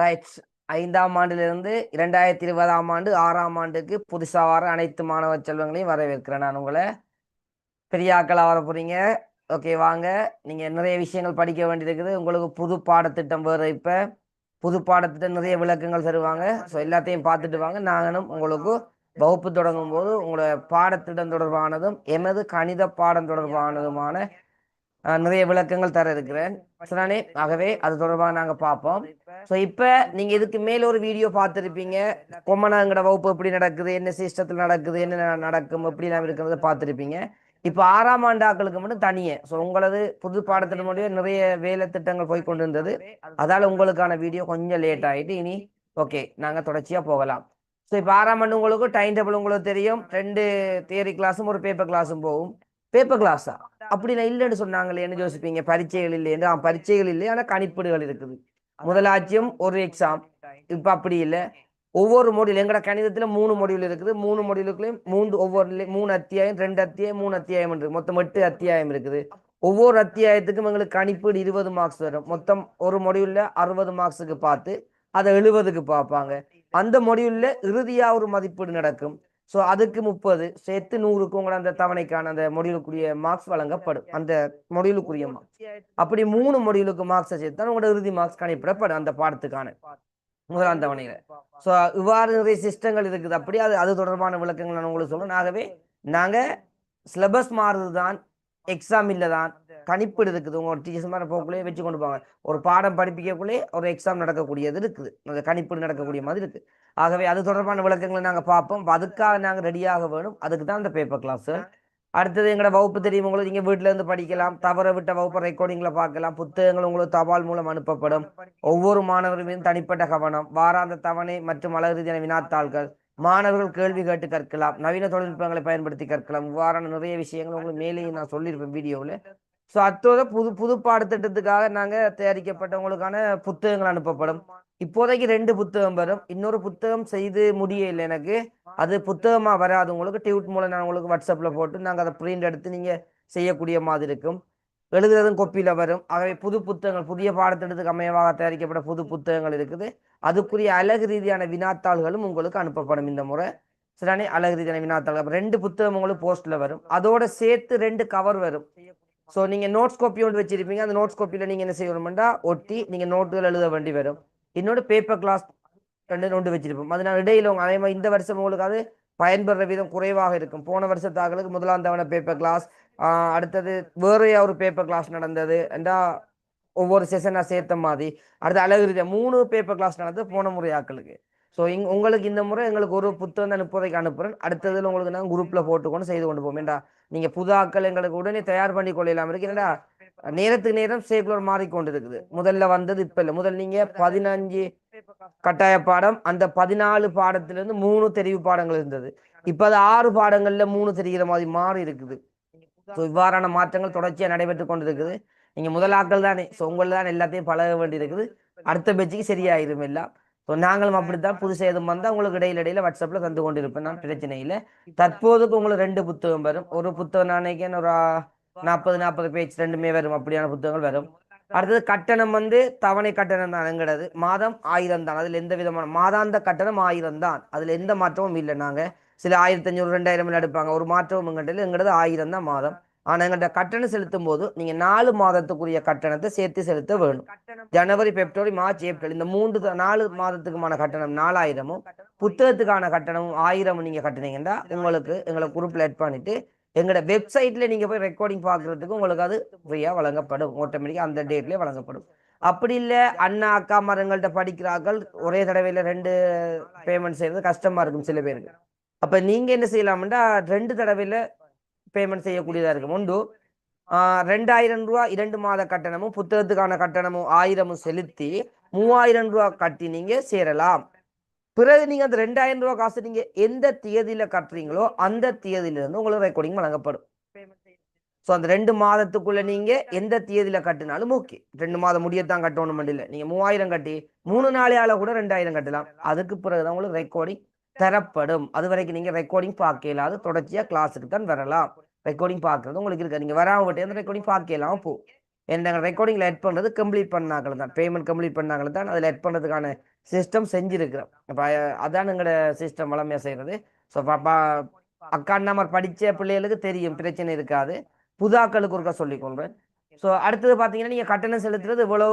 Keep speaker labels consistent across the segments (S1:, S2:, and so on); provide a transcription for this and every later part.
S1: Right ஐந்தாம் ஆண்டிலிருந்து இரண்டாயிரத்தி இருபதாம் ஆண்டு ஆறாம் ஆண்டுக்கு புதுசாக வர அனைத்து மாணவ செல்வங்களையும் வரவேற்கிறேன் நான் உங்களை. பெரியாக்களாக வர போகிறீங்க ஓகே வாங்க. நீங்கள் நிறைய விஷயங்கள் படிக்க வேண்டியிருக்குது. உங்களுக்கு புது பாடத்திட்டம் வேறு இப்போ. புது பாடத்திட்டம் நிறைய விளக்கங்கள் தருவாங்க. ஸோ எல்லாத்தையும் பார்த்துட்டு வாங்க. நாங்களும் உங்களுக்கு வகுப்பு தொடங்கும் போது உங்களோட பாடத்திட்டம் தொடர்பானதும் எமது கணித பாடம் தொடர்பானதுமான நிறைய விளக்கங்கள் தர இருக்கிறேன். சரிதானே ஆகவே அது தொடர்பாக நாங்கள் பார்ப்போம். ஸோ இப்போ நீங்கள் இதுக்கு மேல ஒரு வீடியோ பார்த்துருப்பீங்க. கொம்மனாங்கட வகுப்பு எப்படி நடக்குது? என்ன சிஸ்டத்தில் நடக்குது? என்ன நடக்கும்? எப்படிலாம் இருக்கிறத பார்த்துருப்பீங்க. இப்போ ஆறாம் ஆண்டு ஆக்களுக்கு மட்டும் தனியே. ஸோ உங்களது புது பாடத்திட்டம் முடியும் நிறைய வேலை திட்டங்கள் போய் கொண்டு இருந்தது அதால் உங்களுக்கான வீடியோ கொஞ்சம் லேட் ஆகிட்டு இனி ஓகே நாங்கள் தொடர்ச்சியாக போகலாம். ஸோ இப்போ ஆறாம் ஆண்டு உங்களுக்கு டைம் டேபிள் உங்களுக்கு தெரியும். ரெண்டு தியரி கிளாஸும் ஒரு பேப்பர் கிளாஸும் போகும். பேப்பர் கிளாஸா அப்படி நான் இல்லைன்னு சொன்னாங்களே என்ன யோசிப்பீங்க? பரீட்சைகள் இல்லைன்னு ஆ, பரீட்சைகள் இல்லை ஆனால் கணிப்பீடுகள் இருக்குது. முதலாச்சியம் ஒரு எக்ஸாம் இப்போ அப்படி இல்லை. ஒவ்வொரு மொடியூல் எங்கட கணிதத்துல மூணு மொடியூல் இருக்குது. மூணு மொடியூலுக்குள்ளேயும் மூன்று ஒவ்வொரு மூணு அத்தியாயம் ரெண்டு அத்தியாயம் மூணு அத்தியாயம் இருக்கு. மொத்தம் எட்டு அத்தியாயம் இருக்குது. ஒவ்வொரு அத்தியாயத்துக்கும் எங்களுக்கு கணிப்பீடு இருபது மார்க்ஸ் வரும். மொத்தம் ஒரு மொடியூல்ல அறுபது மார்க்ஸுக்கு பார்த்து அதை எழுபதுக்கு பார்ப்பாங்க. அந்த மொடியூல்ல இறுதியா ஒரு மதிப்பீடு நடக்கும். ஸோ அதுக்கு முப்பது. சேர்த்து நூறுக்கு உங்களோட அந்த தவணைக்கான அந்த மொடியூலுக்குரிய மார்க்ஸ் வழங்கப்படும். அந்த மொடியூலுக்குரிய மார்க்ஸ் அப்படி மூணு மொடியூலுக்கு மார்க்ஸை சேர்த்து தான் உங்களோட இறுதி மார்க்ஸ் கணிப்பிடப்படும் அந்த பாடத்துக்கான. முதலாம் தவணையில. ஸோ இவ்வாறு நிறைய சிஸ்டங்கள் இருக்குது. அப்படி அது அது தொடர்பான விளக்கங்கள் நான் உங்களுக்கு சொல்றேன். ஆகவே நாங்க சிலபஸ் மாறுது தான் எக்ஸாம் இல்லை தான் கணிப்பீடு இருக்குது உங்க டீச்சர்ஸ் மாதிரி போக்குள்ளே வச்சு கொண்டு போவாங்க. ஒரு பாடம் படிப்பிக்கக்குள்ளே ஒரு எக்ஸாம் நடக்கக்கூடியது இருக்குது. அந்த கணிப்பீடு நடக்கக்கூடிய மாதிரி இருக்கு ஆகவே அது தொடர்பான விளக்கங்களை நாங்க பார்ப்போம். அதுக்காக நாங்க ரெடியாக வேணும். அதுக்கு தான் இந்த பேப்பர் கிளாஸ் அடுத்தது எங்களோட வகுப்பு தெரியும். உங்களுக்கு நீங்க வீட்ல இருந்து படிக்கலாம். தவற விட்ட வகுப்பு ரெக்கார்டிங்ல பார்க்கலாம். புத்தகங்கள் உங்களுக்கு தபால் மூலம் அனுப்பப்படும். ஒவ்வொரு மாணவரும் மீதும் தனிப்பட்ட கவனம். வாராந்த தவணை மற்றும் அழகு வினாத்தாள்கள். மாணவர்கள் கேள்வி கேட்டு கற்கலாம். நவீன தொழில்நுட்பங்களை பயன்படுத்தி கற்கலாம். இவ்வாறான நிறைய விஷயங்கள் உங்களுக்கு மேலேயும் நான் சொல்லியிருப்பேன் வீடியோவில். ஸோ அத்தோட புது புது பாடத்திட்டத்துக்காக நாங்கள் தயாரிக்கப்பட்டவங்களுக்கான புத்தகங்கள் அனுப்பப்படும். இப்போதைக்கு ரெண்டு புத்தகம் வரும். இன்னொரு புத்தகம் செய்து முடியல எனக்கு. அது புத்தகமாக வராது. உங்களுக்கு டியூட் மூலம் நான் உங்களுக்கு வாட்ஸ்அப்பில் போட்டு நாங்கள் அதை பிரிண்ட் எடுத்து நீங்கள் செய்யக்கூடிய மாதிரி இருக்கும். எழுதுறதும் கொப்பியில் வரும். ஆகவே புது புத்தகங்கள் புதிய பாடத்திட்டத்துக்கு அமையவாக தயாரிக்கப்பட்ட புது புத்தகங்கள் இருக்குது. அதுக்குரிய அழகு ரீதியான வினாத்தாள்களும் உங்களுக்கு அனுப்பப்படும் இந்த முறை. சரிதானே? அழகு ரீதியான வினாத்தாள் ரெண்டு புத்தகம் உங்களுக்கு போஸ்ட்டில் வரும். அதோட சேர்த்து ரெண்டு கவர் வரும். ஸோ நீங்கள் நோட்ஸ் காப்பி ஒன்று வச்சிருப்பீங்க. அந்த நோட்ஸ் காப்பியில் நீங்கள் என்ன செய்யணும்டா? ஒட்டி நீங்கள் நோட்டுகள் எழுத வேண்டி வரும். இன்னொரு பேப்பர் கிளாஸ் ரெண்டு நோட்டு வச்சிருப்போம். அதனால் இடையில உங்க அதே மாதிரி இந்த வருஷம் உங்களுக்கு அது பயன்படுற விதம் குறைவாக இருக்கும். போன வருஷத்தாக்களுக்கு முதலாம் தவணை பேப்பர் கிளாஸ் அடுத்தது வேறையா ஒரு பேப்பர் கிளாஸ் நடந்தது. என்றா ஒவ்வொரு செஷனாக சேர்த்த மாதிரி. அடுத்து அழகு மூணு பேப்பர் கிளாஸ் நடந்தது போன முறை ஆக்களுக்கு ஸோ இங் உங்களுக்கு இந்த முறை எங்களுக்கு ஒரு புத்தகம் தான் முப்பதைக்கு அனுப்புறேன். அடுத்ததுல உங்களுக்கு நாங்கள் குரூப்ல போட்டுக்கொண்டு செய்து கொண்டு போவோம். ஏண்டா நீங்க புது ஆக்கள் எங்களுக்கு உடனே தயார் பண்ணி கொள்ளலாம் இருக்கு ஏன்னா நேரத்துக்கு நேரம் சேகுலர் மாறிக்கொண்டு இருக்குது முதல்ல வந்தது இப்ப இல்லை. முதல் நீங்க பதினஞ்சு கட்டாய பாடம் அந்த பதினாலு பாடத்துல இருந்து மூணு தெரிவு பாடங்கள் இருந்தது. இப்ப அது ஆறு பாடங்கள்ல மூணு தெரிகிற மாதிரி மாறி இருக்குது. ஸோ இவ்வாறான மாற்றங்கள் தொடர்ச்சியா நடைபெற்று கொண்டு இருக்குது நீங்க முதலாக்கள் தானே. ஸோ உங்களை தான் எல்லாத்தையும் பழக வேண்டி இருக்குது அடுத்த பேச்சுக்கு சரியாயிரும் எல்லாம். ஸோ நாங்களும் அப்படித்தான் புதுசு எதுவும் வந்தால் உங்களுக்கு இடையில இடையில வாட்ஸ்அப்ல தந்து கொண்டு இருப்பேன் நான் பிரச்சனை இல்லை. தற்போதுக்கு உங்களுக்கு ரெண்டு புத்தகம் வரும். ஒரு புத்தகம் நாளைக்கு ஒரு நாற்பது நாற்பது பேஜ் ரெண்டுமே வரும். அப்படியான புத்தகங்கள் வரும். அடுத்தது கட்டணம் வந்து தவணை கட்டணம் தான் எங்கிறது மாதம் ஆயிரம் தான். அதுல எந்த விதமான மாதாந்த கட்டணம் ஆயிரம் தான். அதுல எந்த மாற்றமும் இல்லை நாங்க. சில ஆயிரத்தி அஞ்சூறு ரெண்டாயிரம் எடுப்பாங்க. ஒரு மாற்றமும் எங்கிட்ட எங்கிறது ஆயிரம் தான் மாதம். ஆனா எங்கிட்ட கட்டணம் செலுத்தும் போது நீங்க நாலு மாதத்துக்குரிய கட்டணத்தை சேர்த்து செலுத்த வேணும். ஜனவரி பிப்ரவரி மார்ச் ஏப்ரல் இந்த மூன்று நாலு மாதத்துக்குமான கட்டணம் நாலாயிரமும் புத்தகத்துக்கான கட்டணமும் ஆயிரமும் நீங்க கட்டுனீங்கன்னா உங்களுக்கு எங்களை குரூப்ல ஆட் பண்ணிட்டு எங்களோட வெப்சைட்ல நீங்க போய் ரெக்கார்டிங் பார்க்கறதுக்கு உங்களுக்கு அது ஃப்ரீயா வழங்கப்படும். ஆட்டோமேட்டிக்கா அந்த டேட்லயே வழங்கப்படும். அப்படி இல்ல அண்ணா அக்கா மரங்கள்ட்ட படிக்கிறார்கள். ஒரே தடவையில ரெண்டு பேமெண்ட் செய்யறது கஷ்டமா இருக்கும் சில பேருக்கு. அப்ப நீங்க என்ன செய்யலாம்னா ரெண்டு தடவையில பேமெண்ட் செய்யக்கூடியதாக இருக்கும். உண்டு. ரெண்டாயிரம் ரூபா இரண்டு மாத கட்டணமும் புத்தகத்துக்கான கட்டணமும் ஆயிரமும் செலுத்தி மூவாயிரம் ரூபா கட்டி நீங்கள் சேரலாம். பிறகு நீங்கள் அந்த ரெண்டாயிரம் ரூபா காசு நீங்கள் எந்த தேதியில் கட்டுறீங்களோ அந்த தேதியில இருந்து உங்களுக்கு ரெக்கார்டிங் வழங்கப்படும். ஸோ அந்த ரெண்டு மாதத்துக்குள்ளே நீங்கள் எந்த தேதியில் கட்டினாலும் ஓகே ரெண்டு மாதம் முடியத்தான் கட்டணும் இல்லை நீங்கள் மூவாயிரம் கட்டி மூணு நாளையால் கூட ரெண்டாயிரம் கட்டலாம். அதுக்கு பிறகு தான் உங்களுக்கு ரெக்கார்டிங் தரப்படும். அது வரைக்கும் நீங்கள் ரெக்கார்டிங் பார்க்க இல்லாத தொடர்ச்சியாக கிளாஸுக்கு தான் வரலாம். ரெக்கார்டிங் பார்க்குறது. உங்களுக்கு இருக்குது நீங்கள் வராம அந்த ரெக்கார்டிங் பார்க்கலாம் இயலாம போ. நாங்கள் ரெக்கார்டிங்கில் எட் பண்ணுறது கம்ப்ளீட் பண்ணாக்கள் தான். பேமெண்ட் கம்ப்ளீட் பண்ணாக்கள் தான். அதில் எட் பண்ணுறதுக்கான சிஸ்டம் செஞ்சுருக்கிறோம். இப்போ அதான் எங்களோட சிஸ்டம் வளமையாக செய்கிறது ஸோ அக்கா நம்பர் படித்த பிள்ளைகளுக்கு தெரியும். பிரச்சனை இருக்காது. புதாக்களுக்கு ஒருக்கா சொல்லிக் கொள்வேன் ஸோ அடுத்தது பார்த்தீங்கன்னா நீங்கள் கட்டணம் செலுத்துறது இவ்வளோ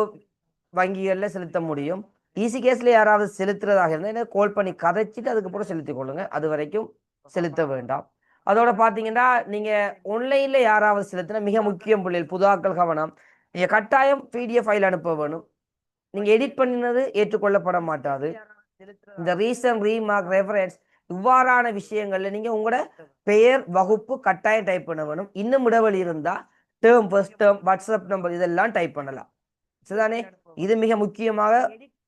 S1: வங்கிகளில் செலுத்த முடியும். ஈஸி கேஸில் யாராவது செலுத்துறதாக இருந்தால் என்ன கால் பண்ணி கதைச்சிட்டு அதுக்கப்புறம் செலுத்திக் கொள்ளுங்கள் அது வரைக்கும் செலுத்த வேண்டாம். அதோட பார்த்தீங்கன்னா நீங்கள் ஒன்லைனில் யாராவது செலுத்தினா மிக முக்கியம் பிள்ளைகள் புதாக்கள் கவனம். நீங்கள் கட்டாயம் பிடிஎஃப் ஃபைல் அனுப்ப வேணும். நீங்கள் எடிட் பண்ணினது ஏற்றுக்கொள்ளப்பட மாட்டாது. இந்த ரீசன் ரீமார்க் ரெஃபரன்ஸ் இவ்வாறான விஷயங்கள்ல நீங்க உங்களோட பெயர் வகுப்பு கட்டாயம் டைப் பண்ண வேணும். இன்னும் இடவெளி இருந்தா term first term WhatsApp number இதெல்லாம் டைப் பண்ணலாம். சரிதானே? இது மிக முக்கியமாக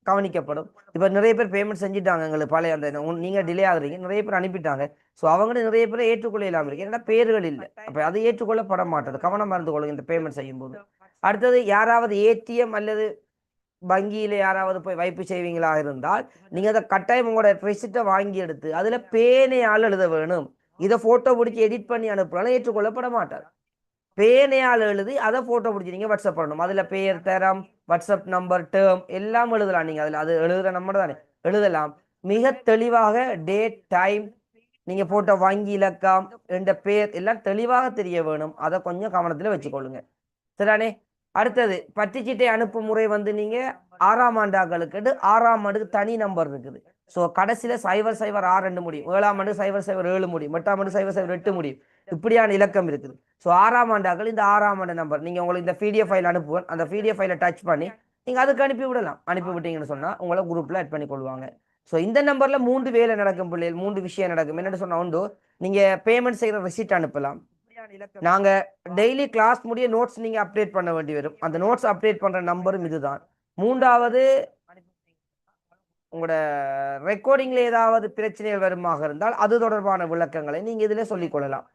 S1: கவனிக்கப்படும். இப்போ நிறைய பேர் பேமெண்ட் செஞ்சுட்டாங்க எங்களுக்கு பழைய அந்த நீங்கள் நீங்க டிலே ஆகுறீங்க. நிறைய பேர் அனுப்பிட்டாங்க. ஸோ அவங்க நிறைய பேர் ஏற்றுக்கொள்ள இல்லாமல் இருக்கு. ஏன்னா பேர்கள் இல்லை. அப்போ அது ஏற்றுக்கொள்ளப்பட மாட்டது. கவனமாக இருந்து கொள்ளுங்க இந்த பேமெண்ட் செய்யும்போது. அடுத்தது யாராவது ஏடிஎம் அல்லது வங்கியில யாராவது போய் வைப்பு செய்வீங்களா இருந்தால் நீங்க அதை கட்டாயம் உங்களோட ரெசிப்டை வாங்கி எடுத்து அதுல பேனையால் எழுத வேணும். இதை போட்டோ பிடிச்சி எடிட் பண்ணி அனுப்பினாலும் ஏற்றுக்கொள்ளப்பட மாட்டார் பேனையால் எழுதி அதை ஃபோட்டோ பிடிச்சி நீங்க வாட்ஸ்அப் பண்ணணும். அதுல பேர் தரம் வாட்ஸ்அப் நம்பர் டேர்ம் எல்லாம் எழுதலாம் நீங்கள் அதில் அது எழுதுற நம்பர் தானே. எழுதலாம். மிக தெளிவாக டேட் டைம் நீங்கள் போட்ட வங்கி இலக்கம் என்ற பேர் எல்லாம் தெளிவாக தெரிய வேணும். அதை கொஞ்சம் கவனத்தில் வச்சுக்கொள்ளுங்க. சரிதானே? அடுத்தது பத்திச்சீட்டை அனுப்பும் முறை வந்து நீங்கள் ஆறாம் ஆண்டாக்களுக்கு ஆறாம் ஆண்டுக்கு தனி நம்பர் இருக்குது. ஸோ கடைசியில சைபர் சைபர் ஆறு ரெண்டு முடியும் ஏழாம் ஆண்டு சைபர் சைபர் ஏழு முடியும் எட்டாம் ஆண்டு சைபர் சைபர் எட்டு முடியும் இப்படியான இலக்கம் இருக்குது. ஸோ ஆறாம் ஆண்டாக்கள் இந்த ஆறாம் ஆண்டு நம்பர் நீங்க உங்களுக்கு இந்த பிடிஎஃப் ஃபைல் அனுப்புவேன் அந்த பிடிஎஃப் ஃபைலை டச் பண்ணி நீங்க அதுக்கு அனுப்பி விடலாம். அனுப்பி விட்டீங்கன்னு சொன்னா உங்களை குரூப்ல ஆட் பண்ணி கொள்வாங்க. ஸோ இந்த நம்பர்ல மூன்று வேலை நடக்கும் பிள்ளைகள் மூன்று விஷயம் நடக்கும். என்னன்னு சொன்னா உண்டு நீங்க பேமெண்ட் செய்யற ரெசிப்ட் அனுப்பலாம். நாங்க டெய்லி கிளாஸ் முடிய நோட்ஸ் நீங்க அப்டேட் பண்ண வேண்டி வரும். அந்த நோட்ஸ் அப்டேட் பண்ற நம்பரும் இதுதான். மூன்றாவது உங்களோட ரெக்கார்டிங்ல ஏதாவது பிரச்சனைகள் வருமாக இருந்தால் அது தொடர்பான விளக்கங்களை நீங்க இதுல சொல்லிக் கொள்ளலாம்.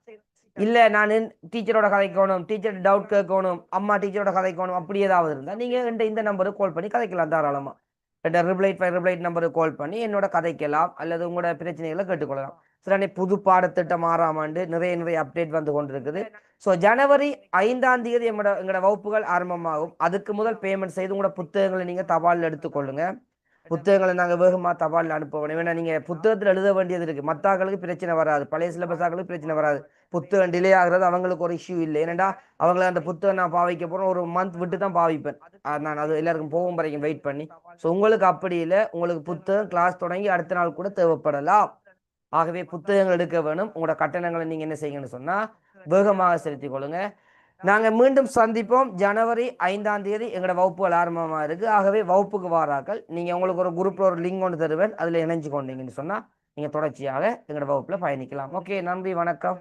S1: இல்ல நான் டீச்சரோட கதைக்கணும் டீச்சர் டவுட் கேட்கணும் அம்மா டீச்சரோட கதைக்கணும் அப்படி ஏதாவது இருந்தா நீங்க என்கிட்ட இந்த நம்பருக்கு கால் பண்ணி கதைக்கலாம் தாராளமா. என்கிட்ட ரிப்ளைட் ஃபைவ் ரிப்ளைட் நம்பருக்கு கால் பண்ணி என்னோட கதைக்கலாம் அல்லது உங்களோட பிரச்சனைகளை கேட்டுக்கொள்ளலாம். சில புது பாடத்திட்டம் ஆறாம் ஆண்டு நிறைய நிறைய அப்டேட் வந்து கொண்டிருக்குது. ஸோ ஜனவரி ஐந்தாம் தேதி எங்களோட எங்களோட வகுப்புகள் ஆரம்பமாகும். அதுக்கு முதல் பேமெண்ட் செய்து உங்களோட புத்தகங்களை நீங்க தபாலில் எடுத்துக்கொள்ளுங்க. புத்தகங்களை நாங்கள் வேகமாக தபாலில் அனுப்புவோம். ஏன்னா நீங்கள் புத்தகத்தில் எழுத வேண்டியது இருக்குது மத்தாக்களுக்கு பிரச்சனை வராது. பழைய சிலபஸாக்களுக்கு பிரச்சனை வராது. புத்தகம் டிலே ஆகிறது அவங்களுக்கு ஒரு இஷ்யூ இல்லை. ஏன்னா அவங்கள அந்த புத்தகம் நான் பாவிக்க போகிறோம் ஒரு மந்த் விட்டு தான் பாவிப்பேன். அது நான் அது எல்லாருக்கும் போகும் வரைக்கும் வெயிட் பண்ணி. ஸோ உங்களுக்கு அப்படி இல்லை. உங்களுக்கு புத்தகம் கிளாஸ் தொடங்கி அடுத்த நாள் கூட தேவைப்படலாம். ஆகவே புத்தகங்கள் எடுக்க வேணும். உங்களோட கட்டணங்களை நீங்கள் என்ன செய்யுங்கன்னு சொன்னால் வேகமாக செலுத்திக் கொள்ளுங்கள் நாங்கள் மீண்டும் சந்திப்போம். ஜனவரி ஐந்தாம் தேதி எங்களோட வகுப்புகள் ஆரம்பமாக இருக்கு. ஆகவே வகுப்புக்கு வாராக்கள் நீங்கள் உங்களுக்கு ஒரு குரூப்பில் ஒரு லிங்க் ஒன்று தருவேன். அதில் இணைஞ்சு கொண்டீங்கன்னு சொன்னால் நீங்கள் தொடர்ச்சியாக எங்களோட வகுப்பில் பயணிக்கலாம். ஓகே நன்றி வணக்கம்.